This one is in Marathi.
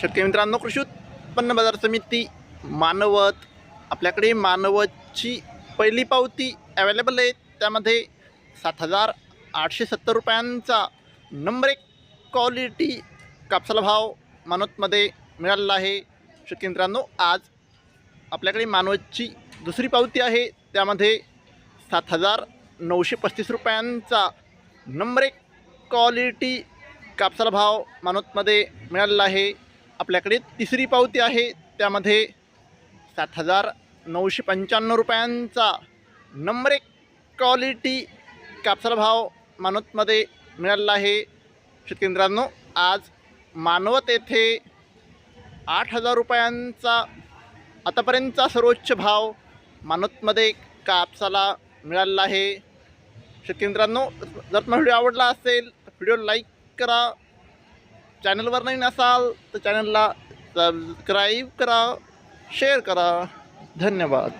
शेतकरी मित्रांनो कृषी उत्पन्न बाजार समिती मानवत आपल्याकडे मानवतची पहिली पावती अवेलेबल आहे. त्यामध्ये सात हजार आठशे सत्तर रुपयांचा नंबर एक क्वालिटी कापसाला भाव मानवतमध्ये मिळालेला आहे. शेतकरी मित्रांनो आज आपल्याकडे मानवतची दुसरी पावती आहे. त्यामध्ये सात हजार नऊशे पस्तीस रुपयांचा नंबर एक क्वालिटी कापसाला भाव मानवतमध्ये मिळालेला आहे. आपल्याकडे तिसरी पावती आहे. त्यामध्ये सात हजार नऊशे पंच्याण्णव रुपयांचा नंबर एक क्वालिटी कापसाला भाव मानवतमध्ये मिळालेला आहे. शेतकरी मित्रांनो आज मानवत येथे आठ हजार रुपयांचा आतापर्यंतचा सर्वोच्च भाव मानवतमध्ये कापसाला मिळालेला आहे. शेतकरी मित्रांनो जर तुम्हाला व्हिडिओ आवडला असेल तर व्हिडिओ लाईक करा. चॅनलवर नाही नसाल तर चॅनलला सबस्क्राईब करा शेअर करा. धन्यवाद.